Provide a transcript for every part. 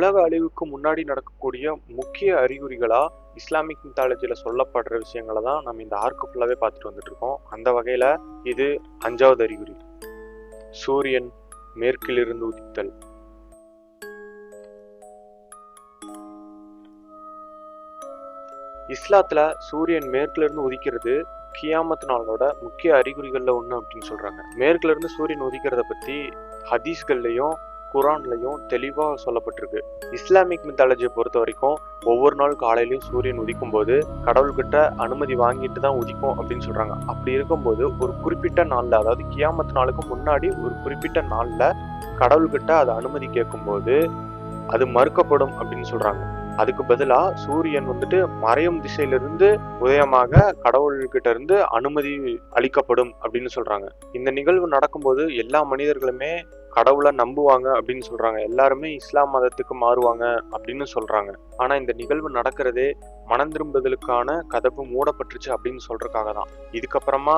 உலக அழிவுக்கு முன்னாடி நடக்கக்கூடிய முக்கிய அறிகுறிகளா இஸ்லாமிக் மித்தாலஜியில சொல்லப்படுற விஷயங்களை தான் நம்ம இந்த ஆர்க்கு ஃபுல்லாவே பார்த்துட்டு வந்துட்டு இருக்கோம். அந்த வகையில இது அஞ்சாவது அறிகுறி. சூரியன் மேற்கிலிருந்து உதித்தல். இஸ்லாத்துல சூரியன் மேற்கிலிருந்து உதிக்கிறது கியாமத் நாளோட முக்கிய அறிகுறிகளில் ஒன்று அப்படின்னு சொல்றாங்க. மேற்குல இருந்து சூரியன் உதிக்கிறத பத்தி ஹதீஸ்கள்லையும் குரான்லையும் தெளிவாக சொல்லப்பட்டிருக்கு. இஸ்லாமிக் மித்தாலஜியை பொறுத்த வரைக்கும் ஒவ்வொரு நாள் காலையிலையும் சூரியன் உதிக்கும் போது கடவுள்கிட்ட அனுமதி வாங்கிட்டு தான் உதிக்கும் அப்படின்னு சொல்றாங்க. அப்படி இருக்கும்போது ஒரு குறிப்பிட்ட நாளில் அதாவது கியாமத்து நாளுக்கு முன்னாடி ஒரு குறிப்பிட்ட நாளில் கடவுள்கிட்ட அதை அனுமதி கேட்கும்போது அது மறுக்கப்படும் அப்படின்னு சொல்றாங்க. அதுக்கு பதிலாக சூரியன் வந்துட்டு மறையும் திசையிலிருந்து உதயமாக கடவுள்கிட்ட இருந்து அனுமதி அளிக்கப்படும் அப்படின்னு சொல்றாங்க. இந்த நிகழ்வு நடக்கும்போது எல்லா மனிதர்களுமே கடவுளை நம்புவாங்க அப்படின்னு சொல்றாங்க. எல்லாருமே இஸ்லாம் மதத்துக்கு மாறுவாங்க அப்படின்னு சொல்றாங்க. ஆனா இந்த நிகழ்வு நடக்கிறதே மனம் திரும்புதலுக்கான கதவு மூடப்பட்டுருச்சு அப்படின்னு சொல்றதுக்காக தான். இதுக்கப்புறமா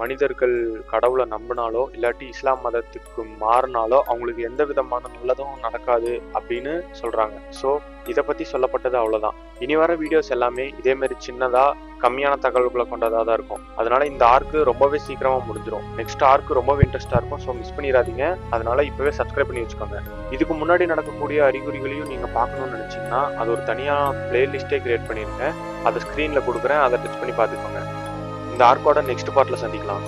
மனிதர்கள் கடவுளை நம்பினாலோ இல்லாட்டி இஸ்லாம் மதத்துக்கு மாறினாலோ அவங்களுக்கு எந்த விதமான நல்லதும் நடக்காது அப்படின்னு சொல்றாங்க. ஸோ இதை பத்தி சொல்லப்பட்டது அவ்வளோதான் இனி வர வீடியோஸ் எல்லாமே இதே மாதிரி சின்னதா கம்மியான தகவல்களை கொண்டதாக தான் இருக்கும். அதனால இந்த ஆர்க்கு ரொம்பவே சீக்கிரமா முடிஞ்சிடும் நெக்ஸ்ட் ஆர்க்கு ரொம்பவே இன்ட்ரெஸ்டா இருக்கும். ஸோ மிஸ் பண்ணிடாதீங்க. அதனால இப்பவே சப்ஸ்கிரைப் பண்ணி வச்சுக்கோங்க. இதுக்கு முன்னாடி நடக்கக்கூடிய அறிகுறிகளையும் நீங்க பார்க்கணும்னு நினைச்சீங்கன்னா அது ஒரு தனியா பிளேலிஸ்டே கிரியேட் பண்ணிருங்க. அதை ஸ்க்ரீன்ல கொடுக்குறேன். அதை டச் பண்ணி பார்த்துக்கோங்க. இந்த ஆர்க்கோட நெக்ஸ்ட் பார்ட்ல சந்திக்கலாம்.